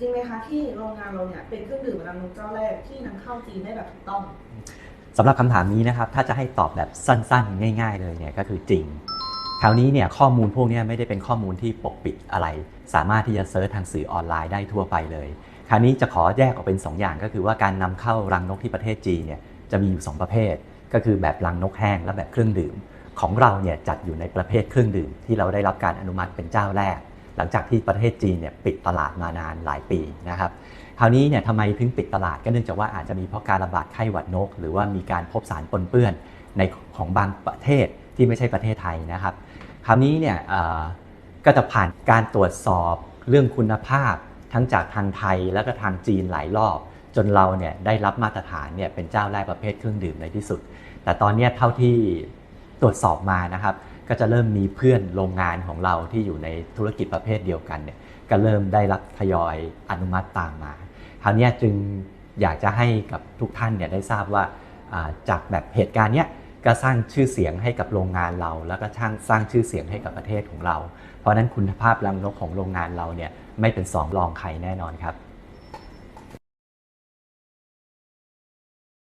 จริงไหมคะที่โรงงานเราเนี่ยเป็นเครื่องดื่มรังนกเจ้าแรกที่นำเข้าจีนได้แบบถูกต้องสำหรับคำถามนี้นะครับถ้าจะให้ตอบแบบสั้นๆ ง่าย ๆ เลยเนี่ยก็คือจริงคราวนี้เนี่ยข้อมูลพวกเนี้ไม่ได้เป็นข้อมูลที่ปกปิดอะไร สามารถที่จะเซิร์ชทางสื่อออนไลน์ได้ทั่วไปเลย คราวนี้จะขอแยกออกเป็น 2 อย่างก็คือว่าการนำเข้ารังนกที่ประเทศจีนเนี่ยจะมีอยู่ 2 ประเภท ก็คือแบบรังนกแห้งและแบบเครื่องดื่ม ของเราเนี่ยจัดอยู่ในประเภทเครื่องดื่มที่เราได้รับการอนุมัติเป็นเจ้าแรก หลังจากที่ประเทศจีนเนี่ยปิดตลาดมานานหลายปีนะครับคราวนี้เนี่ยทำไมถึงปิดตลาดก็เนื่องจากว่าอาจจะมีเพราะการระบาดไข้หวัดนก หรือว่ามีการพบสารปนเปื้อนในของบางประเทศที่ไม่ใช่ประเทศไทยนะครับ คราวนี้เนี่ยก็จะผ่านการตรวจสอบเรื่องคุณภาพ ทั้งจากทางไทยแล้วก็ทางจีนหลายรอบ จนเราเนี่ยได้รับมาตรฐานเนี่ยเป็นเจ้าแรกประเภทเครื่องดื่มในที่สุด แต่ตอนนี้เท่าที่ตรวจสอบมานะครับ ก็จะเริ่มมีเพื่อนโรงงานของเราที่อยู่ในธุรกิจประเภทเดียวกันเนี่ยก็เริ่มได้รับทยอยอนุมัติตามมา คราวนี้จึงอยากจะให้กับทุกท่านเนี่ยได้ทราบว่าจากแบบเหตุการณ์เนี้ยก็สร้างชื่อเสียงให้กับโรงงานเรา แล้วก็สร้างสร้างชื่อเสียงให้กับประเทศของเรา เพราะฉะนั้นคุณภาพรังนกของโรงงานเราเนี่ยไม่เป็นสองรองใครแน่นอนครับ